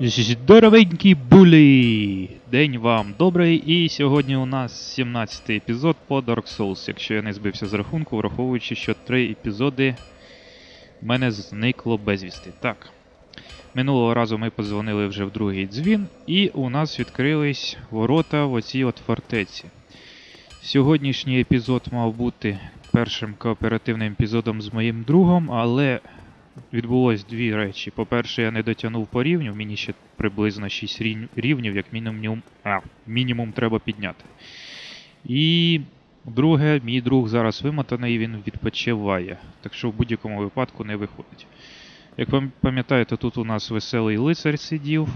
Здоровенькі булі! День вам добрий, і сьогодні у нас 17-й епізод по Dark Souls, якщо я не збився з рахунку, враховуючи, що три епізоди в мене зникло безвісти. Так. Минулого разу ми подзвонили вже в другий дзвін, і у нас відкрились ворота в оцій от фортеці. Сьогоднішній епізод мав бути першим кооперативним епізодом з моїм другом, але відбулось дві речі. По-перше, я не дотягнув по рівню, мені ще приблизно 6 рівнів, як мінімум, а, мінімум треба підняти. І друге, мій друг зараз вимотаний, він відпочиває. Так що в будь-якому випадку не виходить. Як ви пам'ятаєте, тут у нас веселий лицар сидів.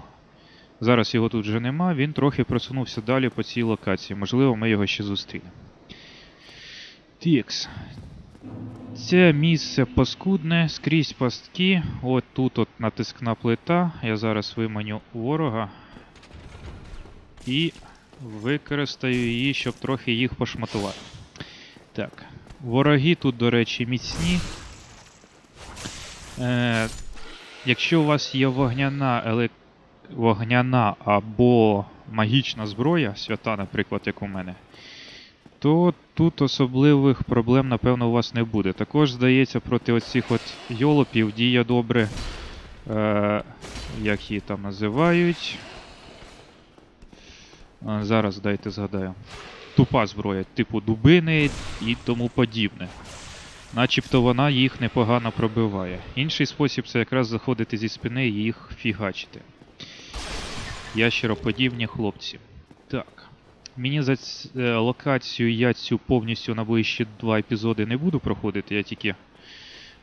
Зараз його тут вже нема, він трохи просунувся далі по цій локації. Можливо, ми його ще зустрінемо. Тікс. Це місце паскудне, скрізь пастки. От тут от натискна плита. Я зараз виманю ворога. І використаю її, щоб трохи їх пошматувати. Так. Вороги тут, до речі, міцні. Е, якщо у вас є вогняна, елек... вогняна або магічна зброя, свята, наприклад, як у мене, то тут особливих проблем, напевно, у вас не буде. Також, здається, проти оцих от йолопів діє добре. Е, як її там називають. Зараз дайте згадаю. Тупа зброя, типу дубини і тому подібне. Начебто вона їх непогано пробиває. Інший спосіб це якраз заходити зі спини і їх фігачити. Ящероподібні хлопці. Так. Мені за е, локацію я цю повністю на ближчі два епізоди не буду проходити, я тільки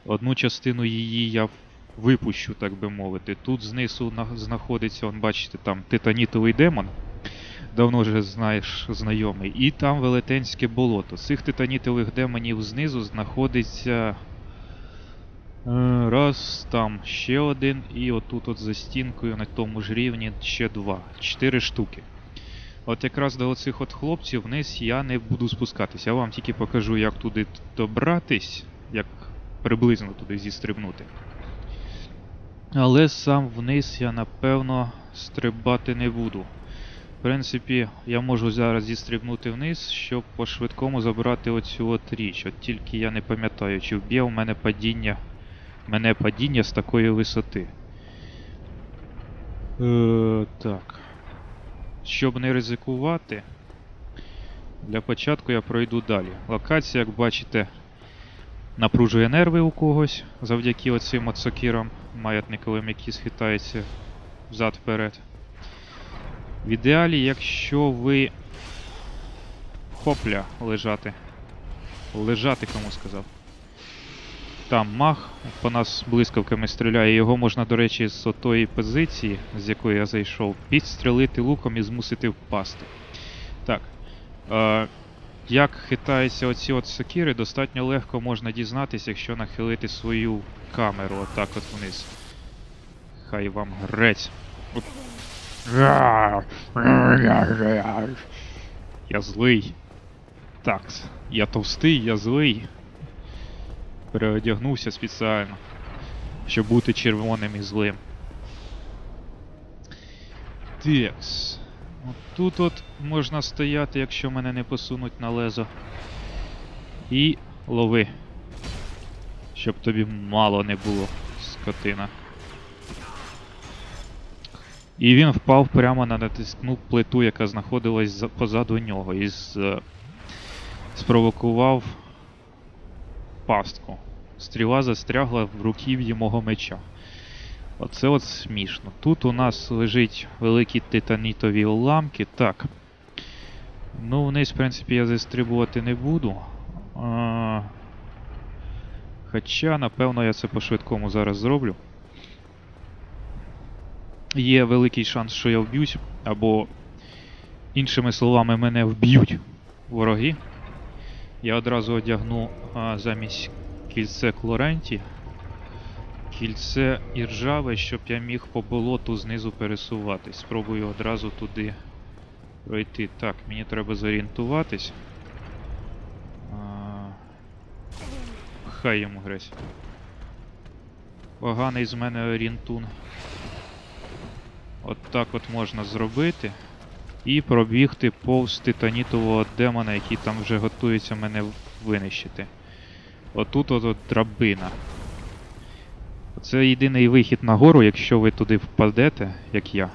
одну частину її я випущу, так би мовити. Тут знизу на- знаходиться, он, бачите, там титанітовий демон. Давно вже знаєш знайомий. І там велетенське болото. Цих титанітових демонів знизу знаходиться. е, Раз, там ще один, і отут от за стінкою на тому ж рівні ще два. Чотири штуки. От якраз до оцих от хлопців вниз я не буду спускатися. Я вам тільки покажу, як туди добратись, як приблизно туди зістрибнути. Але сам вниз я напевно стрибати не буду. В принципі, я можу зараз зістрибнути вниз, щоб по-швидкому забрати оцю от річ. От тільки я не пам'ятаю, чи вб'є у мене падіння. Мене падіння з такої висоти. Е, так. Щоб не ризикувати, для початку я пройду далі. Локація, як бачите, напружує нерви у когось завдяки оцим от сокирам маятниковим, які схитаються взад-вперед. В ідеалі, якщо ви. Хопля лежати. Лежати кому сказав. Там маг по нас блискавками стріляє. Його можна, до речі, з отої позиції, з якої я зайшов, підстрелити луком і змусити впасти. Так. Е, як хитаються оці от сокири, достатньо легко можна дізнатися, якщо нахилити свою камеру отак от вниз. Хай вам грець. Я злий. Так, я товстий, я злий. Переодягнувся спеціально, щоб бути червоним і злим. Текс. Тут от можна стояти, якщо мене не посунуть на лезо. І лови. Щоб тобі мало не було, скотина. І він впав прямо на натискну плиту, яка знаходилась позаду нього, і е, спровокував пастку. Стріла застрягла в руків'ї мого меча. Оце от смішно. Тут у нас лежить великі титанітові уламки. Так. Ну, вниз, в принципі, я застрибувати не буду. А... Хоча, напевно, я це по-швидкому зараз зроблю. Є великий шанс, що я вб'юсь, або, іншими словами, мене вб'ють вороги. Я одразу одягну а, замість кільце Клоренті, кільце іржаве, щоб я міг по болоту знизу пересуватись. Спробую одразу туди пройти. Так, мені треба зорієнтуватись. А, Хай йому грець. Поганий з мене орієнтун. От так от можна зробити. І пробігти повз титанітового демона, який там вже готується мене винищити. Отут от, драбина. Це єдиний вихід на гору, якщо ви туди впадете, як я.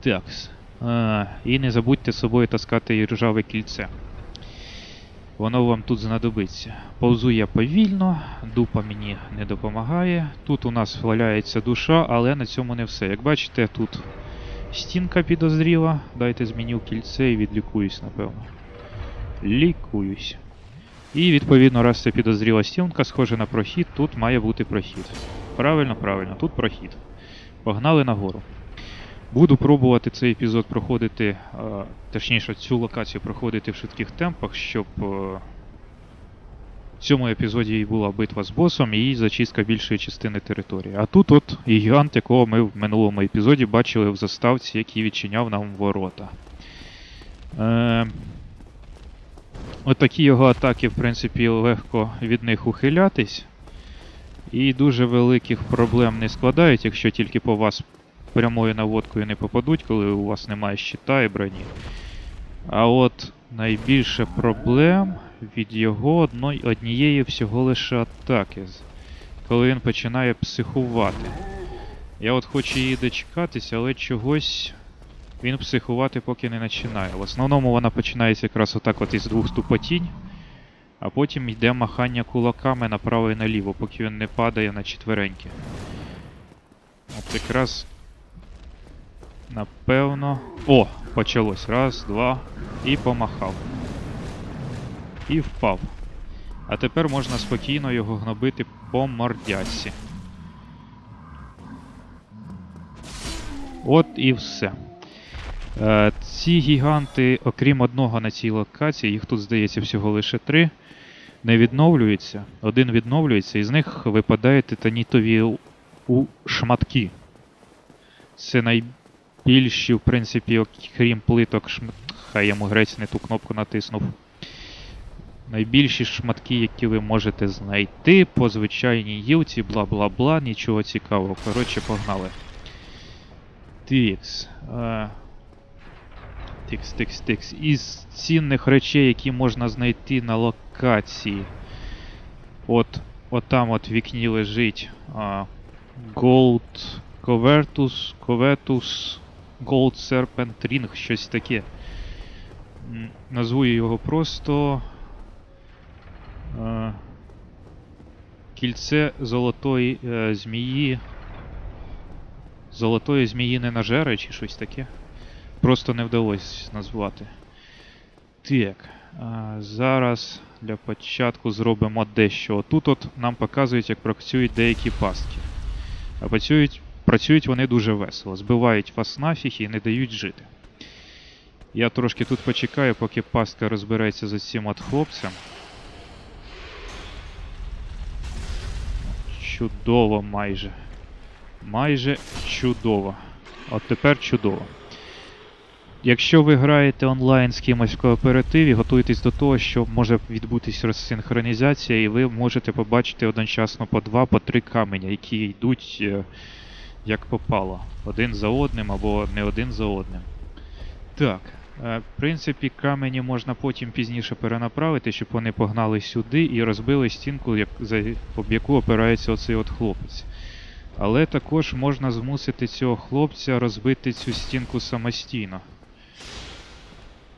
Такс. А, і не забудьте з собою таскати ржаве кільце. Воно вам тут знадобиться. Повзу я повільно, дупа мені не допомагає. Тут у нас валяється душа, але на цьому не все. Як бачите, тут стінка підозріла. Дайте зміню кільце і відлікуюсь, напевно. Лікуюсь. І відповідно, раз це підозріла стінка, схоже на прохід, тут має бути прохід. Правильно, правильно, тут прохід. Погнали нагору. Буду пробувати цей епізод проходити, е, точніше, цю локацію проходити в швидких темпах, щоб е, в цьому епізоді і була битва з босом і зачистка більшої частини території. А тут от гігант, якого ми в минулому епізоді бачили в заставці, який відчиняв нам ворота. Е, От такі його атаки, в принципі, легко від них ухилятись. І дуже великих проблем не складають, якщо тільки по вас прямою наводкою не попадуть, коли у вас немає щита і броні. А от найбільше проблем від його однієї всього лише атаки. Коли він починає психувати. Я от хочу її дочекатися, але чогось він психувати поки не починає. В основному вона починається якраз отак от із двох ступотінь, а потім йде махання кулаками направо і наліво, поки він не падає на четвереньки. От якраз. Напевно. О! Почалось. Раз, два. І помахав. І впав. А тепер можна спокійно його гнобити по мордяці. От і все. Е, ці гіганти, окрім одного на цій локації, їх тут здається всього лише три, не відновлюються. Один відновлюється, і з них випадає титанітові у шматки. Це найбільші, в принципі, окрім плиток шм... Хай йому грець не ту кнопку натиснув. Найбільші шматки, які ви можете знайти по звичайній гілці, бла бла бла, нічого цікавого. Коротше, погнали. Тикс. Е... Тикс, тикс, тикс. Із цінних речей, які можна знайти на локації. От, от там от в вікні лежить а, Gold Covertus, Covetus, Gold Serpent Ring, щось таке. Назву його просто. Кільце золотої е, змії. Золотої змії не нажери чи щось таке. Просто не вдалося назвати. Так. Зараз для початку зробимо дещо. Тут от нам показують, як працюють деякі пастки. А працюють, працюють вони дуже весело. Збивають вас нафіг і не дають жити. Я трошки тут почекаю, поки пастка розбереться з цим от хлопцем. Чудово майже. Майже чудово. От тепер чудово. Якщо ви граєте онлайн з кимось в кооперативі, готуйтесь до того, що може відбутись розсинхронізація, і ви можете побачити одночасно по два, по три каменя, які йдуть е, як попало. Один за одним або не один за одним. Так. Е, В принципі, камені можна потім пізніше перенаправити, щоб вони погнали сюди і розбили стінку, як, за, об яку опирається оцей от хлопець. Але також можна змусити цього хлопця розбити цю стінку самостійно.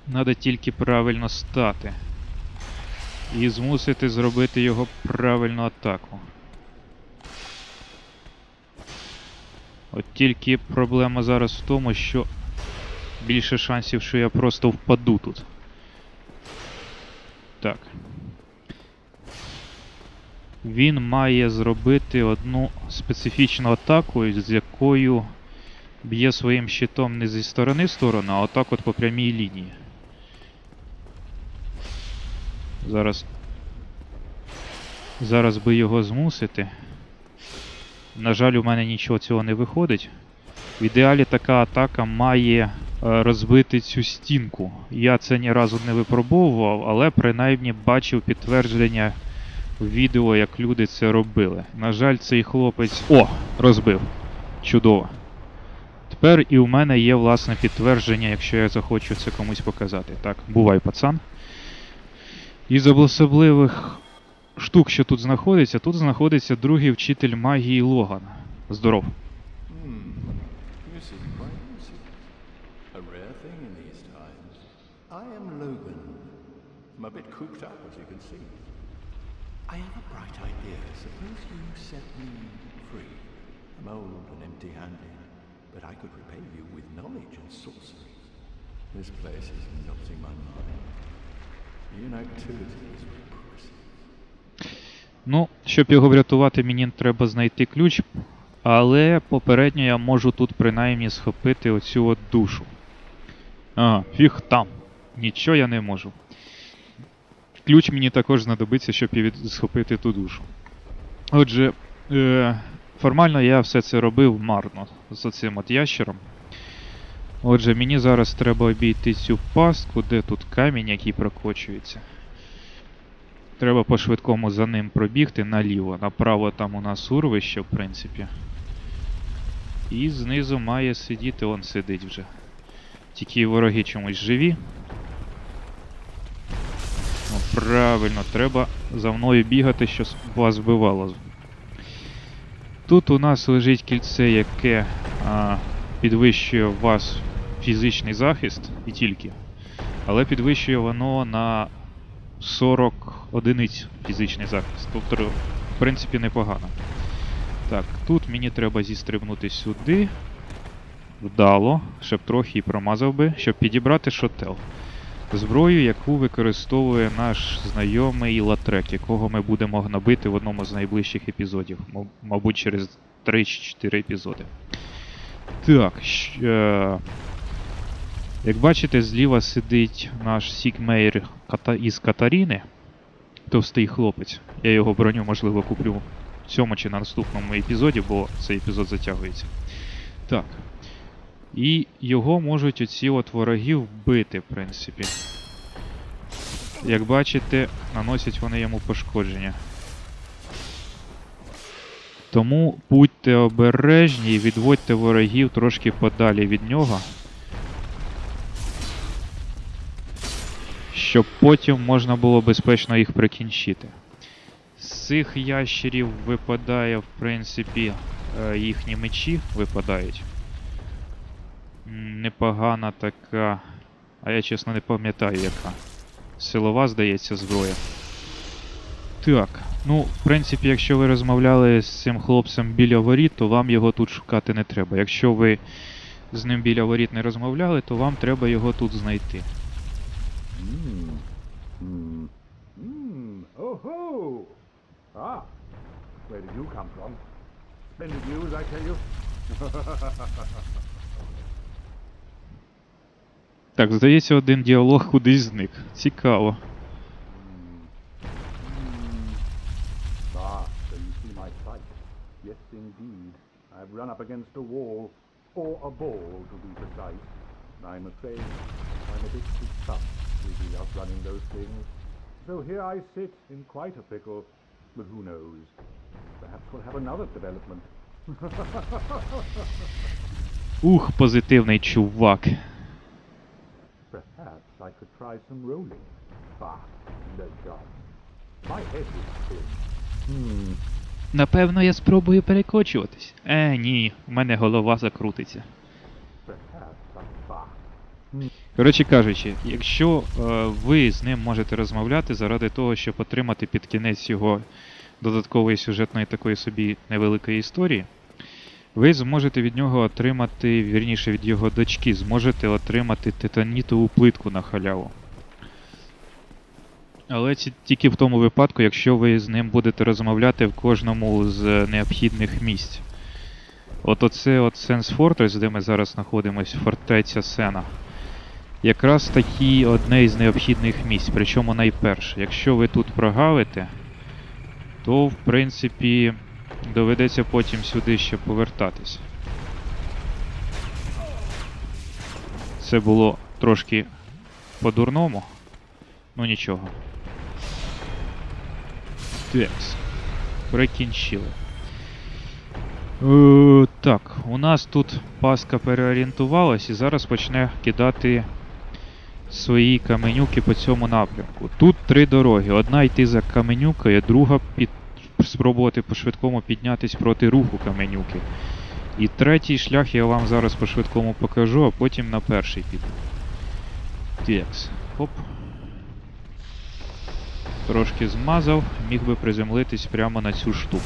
Надо тільки правильно стати. І змусити зробити його правильну атаку. От тільки проблема зараз в тому, що більше шансів, що я просто впаду тут. Так. Він має зробити одну специфічну атаку, з якою б'є своїм щитом не зі сторони в сторону, а отак от по прямій лінії. Зараз. Зараз би його змусити. На жаль, у мене нічого цього не виходить. В ідеалі така атака має розбити цю стінку. Я це ні разу не випробовував, але принаймні бачив підтвердження в відео, як люди це робили. На жаль, цей хлопець. О! Розбив. Чудово. Тепер і у мене є власне підтвердження, якщо я захочу це комусь показати. Так, бувай, пацан. Із особливих штук, що тут знаходиться, тут знаходиться другий вчитель магії Логан. Здоров. Hmm. You seem quite lucid. A rare thing in these times. I am Logan. I'm a bit cooped up, as you can see. I have a bright idea. Suppose you set me free. I'm old and empty-handed, but I could repay you with knowledge and sorcery. This place is melting my mind. Inactivity is repressive. Ну, щоб його врятувати, мені треба знайти ключ, але попередньо я можу тут принаймні схопити оцю от душу. А, фіг там. Нічого я не можу. Ключ мені також знадобиться, щоб схопити ту душу. Отже, е... формально я все це робив марно з оцим от ящером. Отже, мені зараз треба обійти цю пастку, де тут камінь, який прокочується. Треба по-швидкому за ним пробігти наліво. Направо там у нас урвище, в принципі. І знизу має сидіти, он сидить вже. Тільки вороги чомусь живі. Правильно, треба за мною бігати, що вас вбивало. Тут у нас лежить кільце, яке а, підвищує вас фізичний захист і тільки. Але підвищує воно на 40 одиниць фізичний захист. Тобто, в принципі, непогано. Так, тут мені треба зістрибнути сюди. Вдало, щоб трохи і промазав би, щоб підібрати шотел. Зброю, яку використовує наш знайомий Латрек, якого ми будемо гнобити в одному з найближчих епізодів. Мабуть, через 3-4 епізоди. Так. е, як бачите, зліва сидить наш Сігмейр Ката... із Катаріни. Товстий хлопець. Я його броню, можливо, куплю в цьому чи на наступному епізоді, бо цей епізод затягується. Так. І його можуть оці от вороги вбити, в принципі. Як бачите, наносять вони йому пошкодження. Тому будьте обережні і відводьте ворогів трошки подалі від нього. Щоб потім можна було безпечно їх прикінчити. З цих ящерів випадає, в принципі, е, їхні мечі випадають. Непогана така. А я чесно не пам'ятаю яка. Силова, здається, зброя. Так. Ну, в принципі, якщо ви розмовляли з цим хлопцем біля воріт, то вам його тут шукати не треба. Якщо ви з ним біля воріт не розмовляли, то вам треба його тут знайти. Oh! Ah, where. Так, здається, один діалог кудись зник. Цікаво. Ah, run up against a wall, or a ball to be precise. I'm afraid I'm a bit too tough to be outrunning those things. So here I sit in quite a pickle, but who knows? Perhaps we'll have another development. Ух, позитивний чувак. Perhaps I could try some rolling. Bah, no chance. My head is thin. Hmm. Напевно, я спробую перекочуватись. Е, ні, у мене голова закрутиться. Коротше кажучи, якщо е, ви з ним можете розмовляти заради того, щоб отримати під кінець його додаткової сюжетної такої собі невеликої історії, ви зможете від нього отримати, вірніше від його дочки, зможете отримати титанітову плитку на халяву. Але це тільки в тому випадку, якщо ви з ним будете розмовляти в кожному з необхідних місць. От оце от Sense Fortress, де ми зараз знаходимося, фортеця Сена. Якраз такі одне із необхідних місць, причому найперше. Якщо ви тут прогавите, то в принципі доведеться потім сюди ще повертатись. Це було трошки по-дурному. Ну нічого. Текс. Прикінчили. Е, так, у нас тут паска переорієнтувалась і зараз почне кидати свої каменюки по цьому напрямку. Тут три дороги. Одна йти за каменюкою, друга під... спробувати по-швидкому піднятись проти руху каменюки. І третій шлях я вам зараз по-швидкому покажу, а потім на перший піду. Текс. Хоп. Трошки змазав, міг би приземлитись прямо на цю штуку.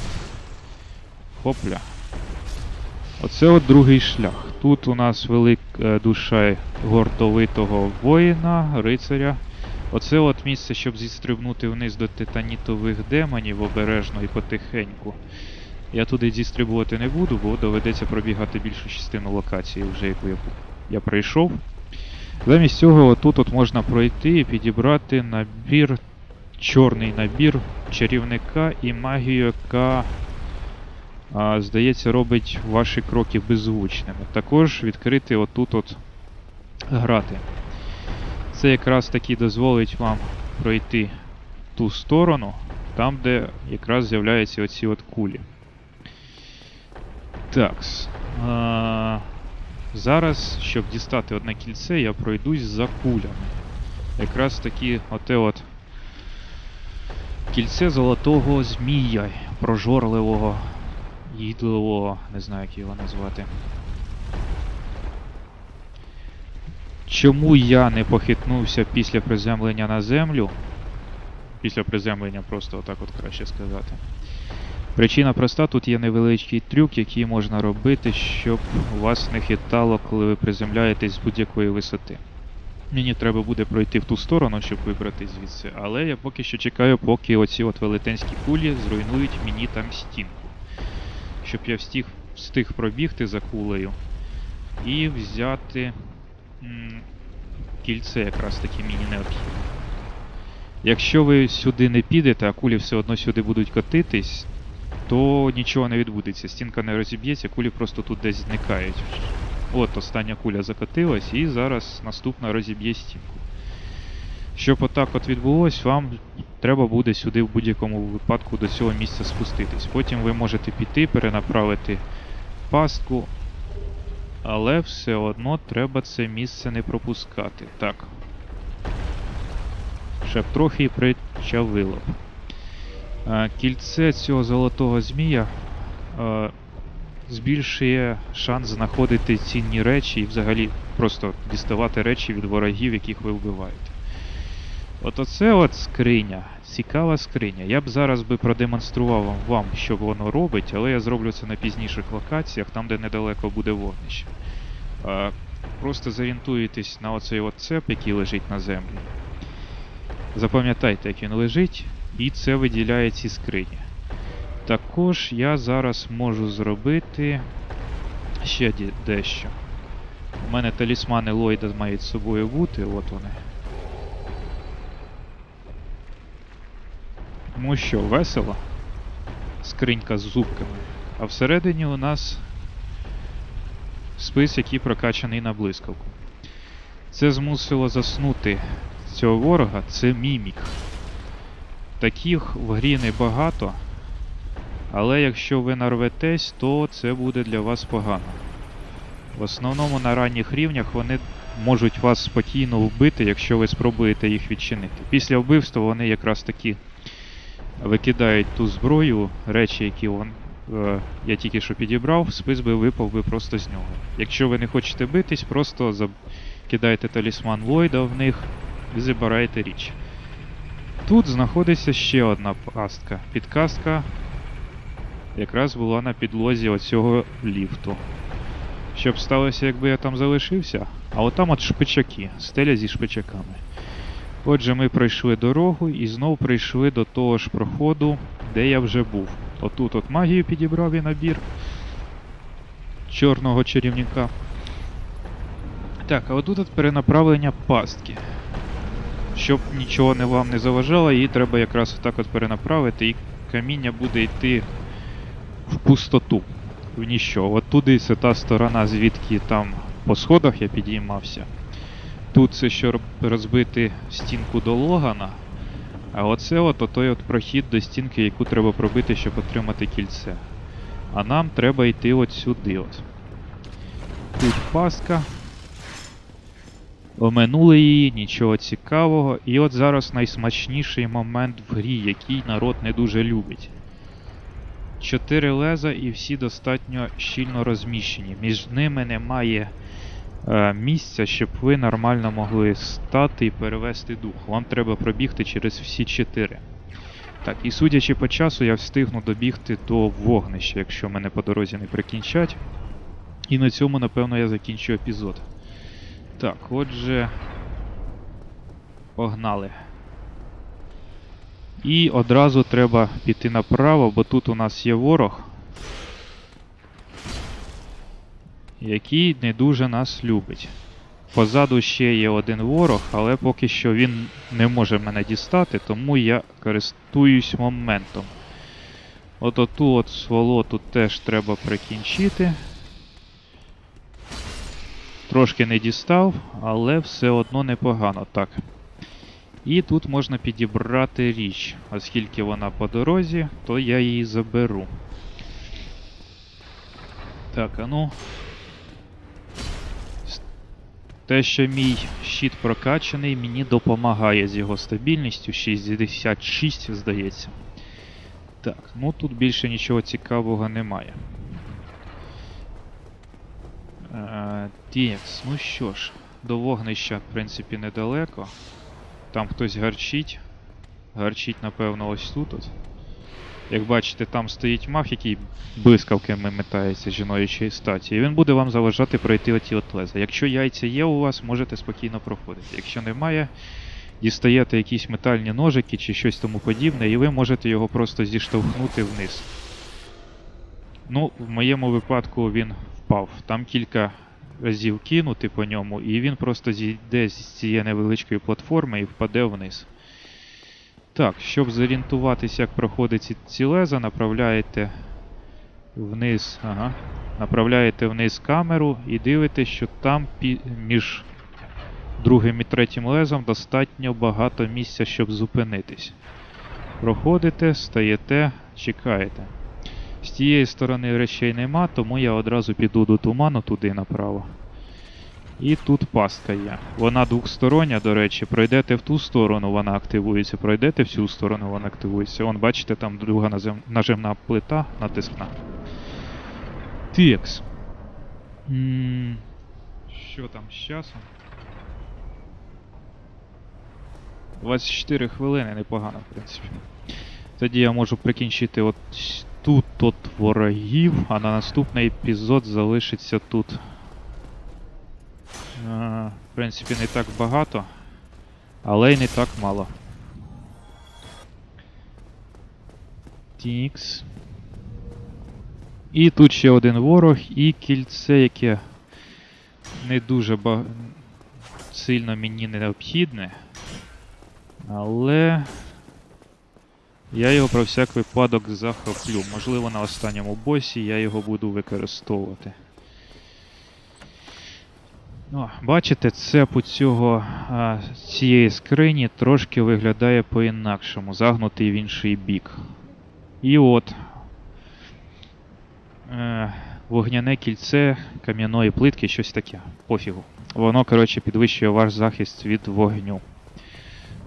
Хопля. Оце от другий шлях. Тут у нас велика душа гортовитого воїна, рицаря. Оце от місце, щоб зістрибнути вниз до титанітових демонів обережно і потихеньку. Я туди зістрибувати не буду, бо доведеться пробігати більшу частину локації, вже яку я, я пройшов. Замість цього отут от можна пройти і підібрати набір, чорний набір чарівника і магію, яка а, здається, робить ваші кроки беззвучними. Також відкрити отут от грати. Це якраз таки дозволить вам пройти ту сторону, там, де якраз з'являються оці от кулі. Такс. А, зараз, щоб дістати одне кільце, я пройдусь за кулями. Якраз таки оте от кільце золотого змія, прожорливого їдливого, не знаю, як його назвати. Чому я не похитнувся після приземлення на землю? Після приземлення просто отак от краще сказати. Причина проста, тут є невеличкий трюк, який можна робити, щоб вас не хитало, коли ви приземляєтесь з будь-якої висоти. Мені треба буде пройти в ту сторону, щоб вибрати звідси, але я поки що чекаю, поки оці от велетенські кулі зруйнують мені там стінку щоб я встиг, встиг пробігти за кулею і взяти кільце якраз таки мені необхідно. Якщо ви сюди не підете, а кулі все одно сюди будуть котитись, то нічого не відбудеться. Стінка не розіб'ється, кулі просто тут десь зникають. От остання куля закотилась, і зараз наступна розіб'є стінку. Щоб отак от відбулось, вам треба буде сюди в будь-якому випадку до цього місця спуститись. Потім ви можете піти, перенаправити пастку, але все одно треба це місце не пропускати. Так. Ще б трохи і причавило. Е, Кільце цього золотого змія е, збільшує шанс знаходити цінні речі і взагалі просто діставати речі від ворогів, яких ви вбиваєте. От оце от скриня, цікава скриня. Я б зараз би продемонстрував вам, що воно робить, але я зроблю це на пізніших локаціях, там де недалеко буде вогнище. А, просто зорієнтуєтесь на оцей от цеп, який лежить на землі. Запам'ятайте, як він лежить, і це виділяє ці скрині. Також я зараз можу зробити ще дещо. У мене талісмани Ллойда мають з собою бути, от вони. Тому що весело. Скринька з зубками. А всередині у нас спис, який прокачаний на блискавку. Це змусило заснути цього ворога, це мімік. Таких в грі небагато, але якщо ви нарветесь, то це буде для вас погано. В основному на ранніх рівнях вони можуть вас спокійно вбити, якщо ви спробуєте їх відчинити. Після вбивства вони якраз таки викидають ту зброю, речі, які он, е, я тільки що підібрав, спис би випав би просто з нього. Якщо ви не хочете битись, просто заб... кидайте талісман Ллойда в них і забираєте річ. Тут знаходиться ще одна пастка. Підказка якраз була на підлозі оцього ліфту. Що б сталося, якби я там залишився? А отам от шпичаки, стеля зі шпичаками. Отже, ми пройшли дорогу і знов прийшли до того ж проходу, де я вже був. Отут от магію підібрав і набір чорного чарівника. Так, а отут от перенаправлення пастки. Щоб нічого не вам не заважало, її треба якраз отак от перенаправити, і каміння буде йти в пустоту, в ніщо. От туди це та сторона, звідки там по сходах я підіймався. Тут це щоб розбити стінку до Логана. А оце от той от прохід до стінки, яку треба пробити, щоб отримати кільце. А нам треба йти от сюди. От. Тут пастка. Оминули її, нічого цікавого. І от зараз найсмачніший момент в грі, який народ не дуже любить. Чотири леза і всі достатньо щільно розміщені. Між ними немає місця, щоб ви нормально могли стати і перевести дух. Вам треба пробігти через всі чотири. Так, і судячи по часу, я встигну добігти до вогнища, якщо мене по дорозі не прикінчать. І на цьому, напевно, я закінчу епізод. Так, отже. Погнали. І одразу треба піти направо, бо тут у нас є ворог, який не дуже нас любить. Позаду ще є один ворог, але поки що він не може мене дістати, тому я користуюсь моментом. От оту от сволоту теж треба прикінчити. Трошки не дістав, але все одно непогано. Так. І тут можна підібрати річ. Оскільки вона по дорозі, то я її заберу. Так, а ну. Те, що мій щит прокачаний, мені допомагає з його стабільністю. 66, здається. Так, ну тут більше нічого цікавого немає. Е, ну що ж, до вогнища, в принципі, недалеко. Там хтось гарчить. Гарчить, напевно, ось тут. От. Як бачите, там стоїть мах, який блискавками метається жіночої статі. І він буде вам заважати пройти оті от леза. Якщо яйця є у вас, можете спокійно проходити. Якщо немає, дістаєте якісь метальні ножики чи щось тому подібне, і ви можете його просто зіштовхнути вниз. Ну, в моєму випадку він впав. Там кілька разів кинути по ньому, і він просто зійде з цієї невеличкої платформи і впаде вниз. Так, щоб зорієнтуватися, як проходить ці, леза, направляєте вниз. Ага. Направляєте вниз камеру і дивитесь, що там між другим і третім лезом достатньо багато місця, щоб зупинитись. Проходите, стаєте, чекаєте. З тієї сторони речей нема, тому я одразу піду до туману туди направо. І тут пастка є. Вона двохстороння, до речі, пройдете в ту сторону, вона активується, пройдете в цю сторону, вона активується. Вон, бачите, там друга нажимна плита натискна. Текс. М, Що там з часом? 24 хвилини, непогано, в принципі. Тоді я можу прикінчити от тут от ворогів, а на наступний епізод залишиться тут. Е, В принципі, не так багато, але й не так мало. Тікс. І тут ще один ворог, і кільце, яке не дуже ба... сильно мені необхідне. Але я його про всяк випадок захоплю. Можливо, на останньому босі я його буду використовувати. О, бачите, цеп цього а, цієї скрині трошки виглядає по-інакшому, загнутий в інший бік. І от е, вогняне кільце кам'яної плитки, щось таке. Пофігу. Воно, коротше, підвищує ваш захист від вогню.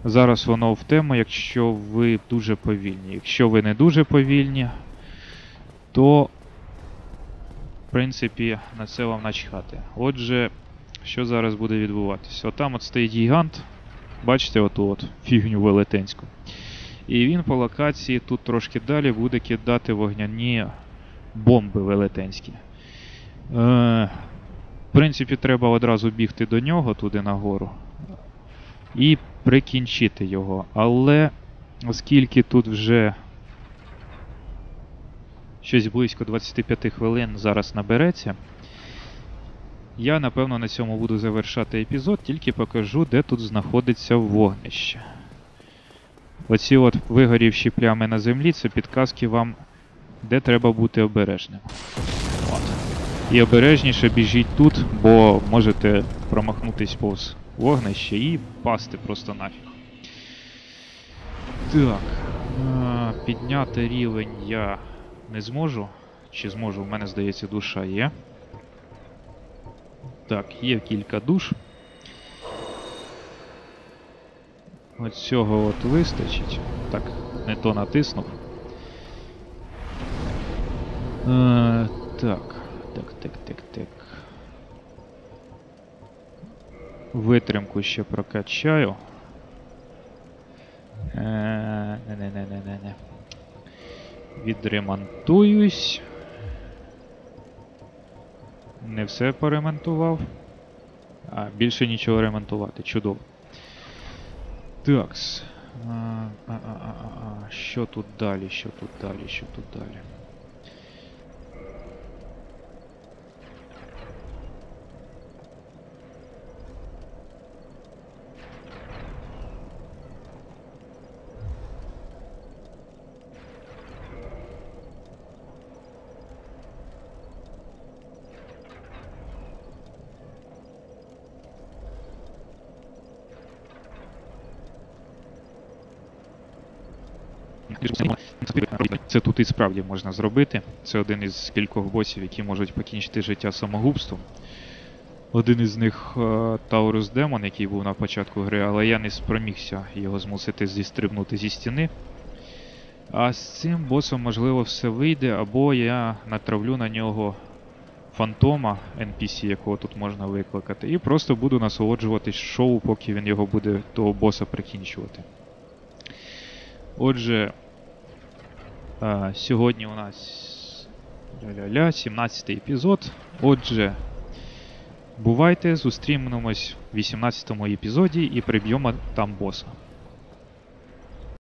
Зараз воно в тему, якщо ви дуже повільні. Якщо ви не дуже повільні, то, в принципі, на це вам начхати. Отже, що зараз буде відбуватися? Отам от стоїть гігант. Бачите, оту от фігню велетенську. І він по локації тут трошки далі буде кидати вогняні бомби велетенські. Е, в принципі, треба одразу бігти до нього туди нагору і прикінчити його. Але оскільки тут вже щось близько 25 хвилин зараз набереться, я напевно на цьому буду завершати епізод, тільки покажу, де тут знаходиться вогнище. Оці от вигорівші плями на землі це підказки вам, де треба бути обережним. От. І обережніше біжіть тут, бо можете промахнутись повз вогнище і пасти просто нафіг. Так. Підняти рівень я не зможу Чи зможу? У мене, здається, душа є. Так, є кілька душ. От цього от вистачить. Так, не то натиснув. Е, так, так, так, так, так. Витримку ще прокачаю. Не-не-не-не-не. Відремонтуюсь. Не все поремонтував. А, більше нічого ремонтувати. Чудово. Такс. А, а, а, а, а. Що тут далі? Що тут далі? Що тут далі? Це тут і справді можна зробити. Це один із кількох босів, які можуть покінчити життя самогубством. Один із них е, Таурус Демон, який був на початку гри, але я не спромігся його змусити зістрибнути зі стіни. А з цим босом, можливо, все вийде, або я натравлю на нього фантома NPC, якого тут можна викликати, і просто буду насолоджуватись шоу, поки він його буде того боса прикінчувати. Отже, а, сьогодні у нас ля-ля-ля, 17 епізод. Отже, бувайте, зустрінемось в 18-му епізоді і приб'ємо там боса.